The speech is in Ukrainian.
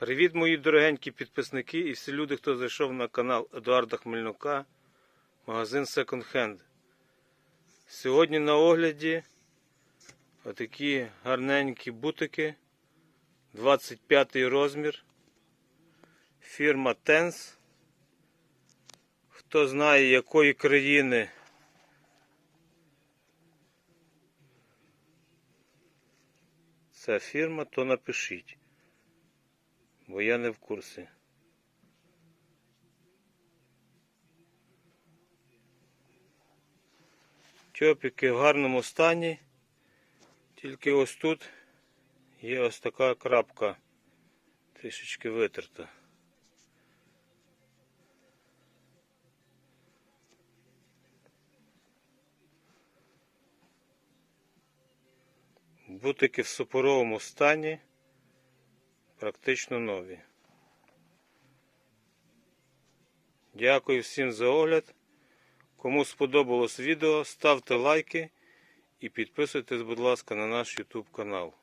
Привіт, мої дорогенькі підписники і всі люди, хто зайшов на канал Едуарда Хмельнука, магазин Second Hand. Сьогодні на огляді отакі гарненькі бутики, 25 розмір, фірма Tense. Хто знає, якої країни ця фірма, то напишіть бо я не в курсі. Чопіки в гарному стані, тільки ось тут є ось така крапка, трішечки витерта. Бутики в супоровому стані практично нові. Дякую всім за огляд. Кому сподобалось відео, ставте лайки і підписуйтесь, будь ласка, на наш YouTube канал.